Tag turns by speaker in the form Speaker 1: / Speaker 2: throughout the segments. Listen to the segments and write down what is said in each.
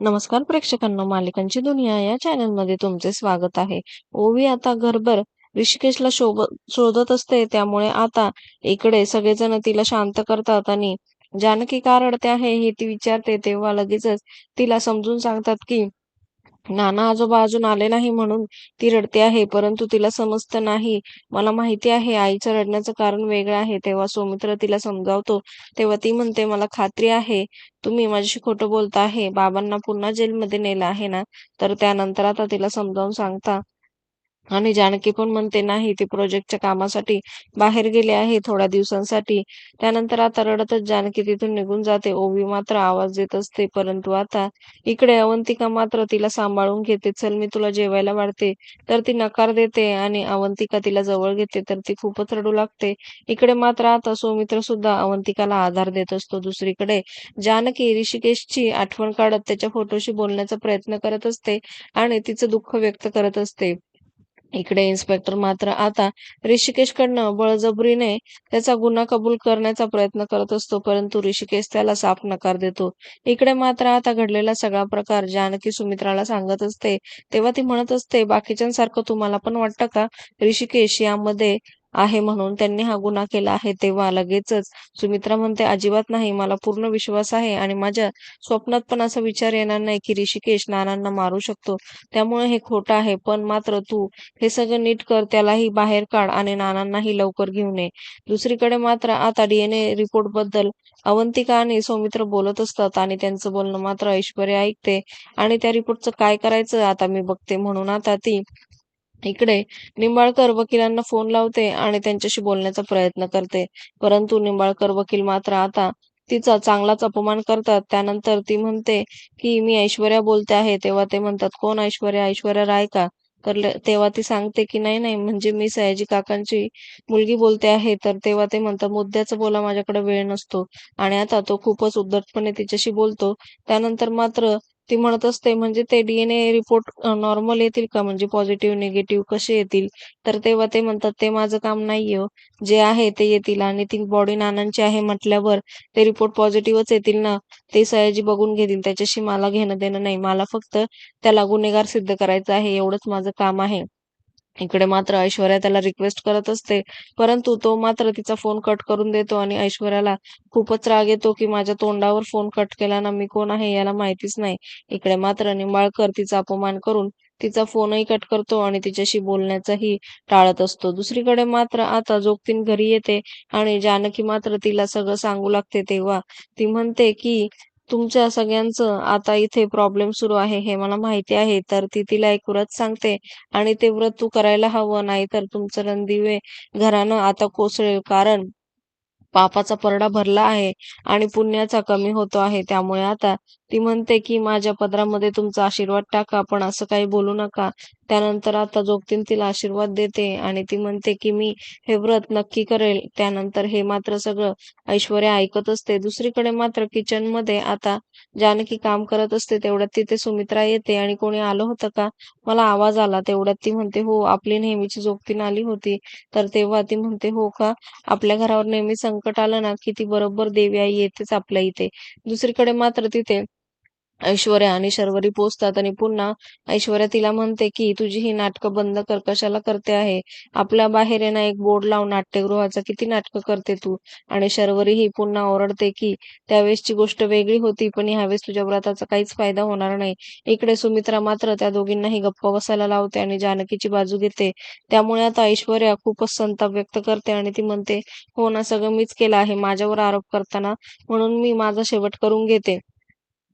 Speaker 1: नमस्कार प्रेक्षकांना मालिकांची दुनिया या चॅनलमध्ये तुमचे स्वागत आहे. ओवी आता घरभर ऋषिकेशला शोधत असते त्यामुळे आता इकडे सगळेजण तिला शांत करतात आणि जानकी का रडते आहे हे ती विचारते तेव्हा लगेचच तिला समजून सांगतात की नाना आजोबा अजून आले नाही म्हणून ती रडते आहे परंतु तिला समजतं नाही. मला माहिती आहे आईचं रडण्याचं कारण वेगळं आहे. तेव्हा सौमित्र तिला समजावतो. तेव्हा ती म्हणते मला खात्री आहे तुम्ही माझ्याशी खोटं बोलता आहे. बाबांना पुन्हा जेलमध्ये नेलं आहे ना? तर त्यानंतर आता तिला समजावून सांगता आणि जानकी पण म्हणते नाही ते प्रोजेक्टच्या कामासाठी बाहेर गेले आहे थोड्या दिवसांसाठी. त्यानंतर आता रडतच जानकी तिथून निघून जाते. ओवी मात्र आवाज देत असते परंतु आता इकडे अवंतिका मात्र तिला सांभाळून घेते. चल मी तुला जेवायला वाढते. तर ती नकार देते आणि अवंतिका तिला जवळ घेते. तर ती खूपच रडू लागते. इकडे मात्र आता सौमित्र सुद्धा अवंतिकाला आधार देत असतो. दुसरीकडे जानकी ऋषिकेशची आठवण काढत त्याच्या फोटोशी बोलण्याचा प्रयत्न करत असते आणि तिचं दुःख व्यक्त करत असते. इकडे इन्स्पेक्टर मात्र आता ऋषिकेशकडनं बळजबरीने त्याचा गुन्हा कबूल करण्याचा प्रयत्न करत असतो परंतु ऋषिकेश त्याला साफ नकार देतो. इकडे मात्र आता घडलेला सगळा प्रकार जानकी सुमित्राला सांगत असते. तेव्हा ती म्हणत असते बाकीच्यांसारखं तुम्हाला पण वाटतं का? ऋषिकेश यामध्ये आहे म्हणून त्यांनी हा गुन्हा केला आहे तेव्हा लगेचच सुमित्रा म्हणते अजिबात नाही मला पूर्ण विश्वास आहे आणि माझ्या स्वप्नात पण असा विचार येणार नाही की ऋषिकेश नानांना मारू शकतो. त्यामुळे हे खोटं आहे पण मात्र तू हे सगळं नीट कर त्यालाही बाहेर काढ आणि नानांनाही लवकर घेऊन ये. दुसरीकडे मात्र आता डीएनए रिपोर्टबद्दल अवंतिका आणि सौमित्र बोलत असतात आणि त्यांचं बोलणं मात्र ऐश्वर्या ऐकते आणि त्या रिपोर्टचं काय करायचं आता मी बघते म्हणून आता ती इकडे निंबाळकर वकिलांना फोन लावते आणि त्यांच्याशी बोलण्याचा प्रयत्न करते. परंतु निंबाळकर वकील मात्र आता तिचा चांगलाच अपमान करतात. त्यानंतर ती म्हणते की मी ऐश्वर्या बोलते आहे. तेव्हा ते म्हणतात कोण ऐश्वर्या? ऐश्वर्या राय का? तर तेव्हा ती सांगते की नाही नाही म्हणजे मी सयाजी काकांची मुलगी बोलते आहे. तर तेव्हा ते म्हणतात मुद्द्याचं बोला माझ्याकडे वेळ नसतो. आणि आता तो खूपच उद्धटपणे तिच्याशी बोलतो. त्यानंतर मात्र ती म्हणत असते म्हणजे ते डीएनए रिपोर्ट नॉर्मल येतील का? म्हणजे पॉझिटिव्ह निगेटिव्ह कसे येतील? तर तेव्हा ते म्हणतात ते माझं काम नाहीये. हो. जे आहे ते येतील आणि ती बॉडी नानांची आहे म्हटल्यावर ते रिपोर्ट पॉझिटिव्हच येतील ना? ते सयाजी बघून घेतील. त्याच्याशी मला घेणं देणं नाही. मला फक्त त्याला गुन्हेगार सिद्ध करायचं आहे. एवढंच माझं काम आहे. इकडे मात्र ऐश्वर्या त्याला रिक्वेस्ट करत असते. परंतु तो मात्र तिचा फोन कट करून देतो आणि ऐश्वर्याला खूपच राग येतो की माझ्या तोंडावर फोन कट केला ना मी कोण आहे याला माहितीच नाही. इकडे मात्र निंबाळकर तिचा अपमान करून तिचा फोनही कट करतो आणि तिच्याशी बोलण्याचाही टाळत असतो. दुसरीकडे मात्र आता जोगतीन घरी येते आणि जानकी मात्र तिला सगळं सांगू लागते तेव्हा ती म्हणते की तुमच्या सगळ्यांचं आता इथे प्रॉब्लेम सुरू आहे हे मला माहिती आहे. तर ती तिला एक व्रत सांगते आणि ते व्रत तू करायला हवं नाही तर तुमचं रणदिवे घरानं आता कोसळेल. कारण पापाचा परडा भरला आहे आणि पुण्याचा कमी होतो आहे. त्यामुळे आता ती म्हणते की माझ्या पदरामध्ये तुमचा आशीर्वाद टाका पण असं काही बोलू नका. त्यानंतर आता जोगतीन तिला आशीर्वाद देते आणि ती म्हणते की मी हे व्रत नक्की करेल. त्यानंतर हे मात्र सगळं ऐश्वर्या ऐकत असते. दुसरीकडे मात्र किचनमध्ये आता जानकी काम करत असते. तेवढ्यात तिथे सुमित्रा येते आणि कोणी आलं होतं का? मला आवाज आला. तेवढ्यात ती म्हणते हो आपली नेहमीची जोगतीन आली होती. तर तेव्हा ती म्हणते हो का? आपल्या घरावर नेहमी संकट आलं ना की ती बरोबर देवी आई येतेच आपल्या इथे. दुसरीकडे मात्र तिथे ऐश्वर्या आणि शर्वरी पोचतात आणि पुन्हा ऐश्वर्या तिला म्हणते की तुझी ही नाटकं बंद कर कशाला करते आहे? आपल्या बाहेर येणं एक बोर्ड लावून नाट्यगृहाचा किती नाटकं करते तू? आणि शर्वरी ही पुन्हा ओरडते की त्यावेळेसची गोष्ट वेगळी होती पण ह्यावेळेस तुझ्या व्रताचा काहीच फायदा होणार नाही. इकडे सुमित्रा मात्र त्या दोघींनाही गप्प बसायला लावते आणि जानकीची बाजू घेते. त्यामुळे आता ऐश्वर्या खूपच संताप व्यक्त करते आणि ती म्हणते हो ना सगळं मीच केलं आहे. माझ्यावर आरोप करताना म्हणून मी माझा शेवट करून घेते.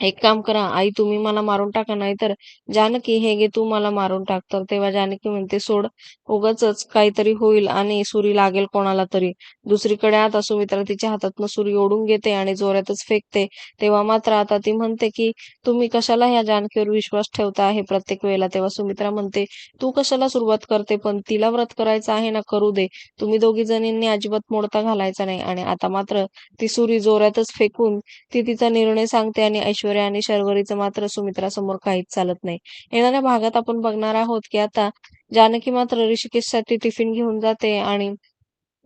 Speaker 1: एक काम करा आई तुम्ही मला मारून टाका नाही तर जानकी हे घे तू मला मारून टाक. तर तेव्हा जानकी म्हणते सोड उगाच काहीतरी होईल आणि सुरी लागेल कोणाला तरी. दुसरीकडे आता सुमित्रा तिच्या हातातनं सुरी ओढून घेते आणि जोरातच फेकते. तेव्हा मात्र आता ती म्हणते की तुम्ही कशाला ह्या जानकीवर विश्वास ठेवता आहे प्रत्येक वेळेला? तेव्हा सुमित्रा म्हणते तू कशाला सुरुवात करते पण तिला व्रत करायचं आहे ना करू दे. तुम्ही दोघी जणींनी अजिबात मोडता घालायचा नाही. आणि आता मात्र ती सुरी जोरातच फेकून ती तिचा निर्णय सांगते आणि ऐश्वर्या आणि शर्वरीचं मात्र सुमित्रासमोर काहीच चालत नाही. येणाऱ्या भागात आपण बघणार आहोत की आता जानकी मात्र ऋषिकेशसाठी टिफिन घेऊन जाते आणि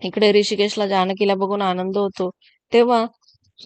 Speaker 1: इकडे ऋषिकेशला जानकीला बघून आनंद होतो. तेव्हा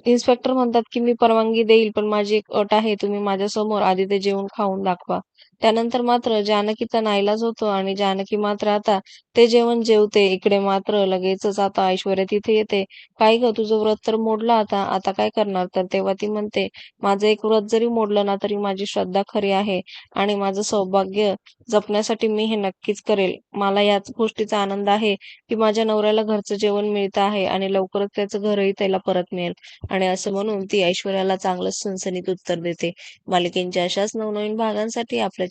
Speaker 1: इन्स्पेक्टर म्हणतात की मी परवानगी देईल पण माझी एक अट आहे तुम्ही माझ्यासमोर आधी ते जेवण खाऊन दाखवा. त्यानंतर मात्र जानकीचा नाईलाज होतो आणि जानकी मात्र आता ते जेवण जेवते. इकडे मात्र लगेचच आता ऐश्वर्या तिथे येते. काय ग तुझं व्रत तर मोडलं आता. आता काय करणार? तर तेव्हा ती म्हणते माझं एक व्रत जरी मोडलं ना तरी माझी श्रद्धा खरी आहे आणि माझं सौभाग्य जपण्यासाठी मी हे नक्कीच करेल. मला याच गोष्टीचा आनंद आहे की माझ्या नवऱ्याला घरचं जेवण मिळतं आहे आणि लवकरच त्याचं घरही त्याला परत मिळेल. आणि असं म्हणून ती ऐश्वर्याला चांगलंच सनसनीत उत्तर देते. मालिकेंच्या अशाच नवनवीन भागांसाठी आपल्या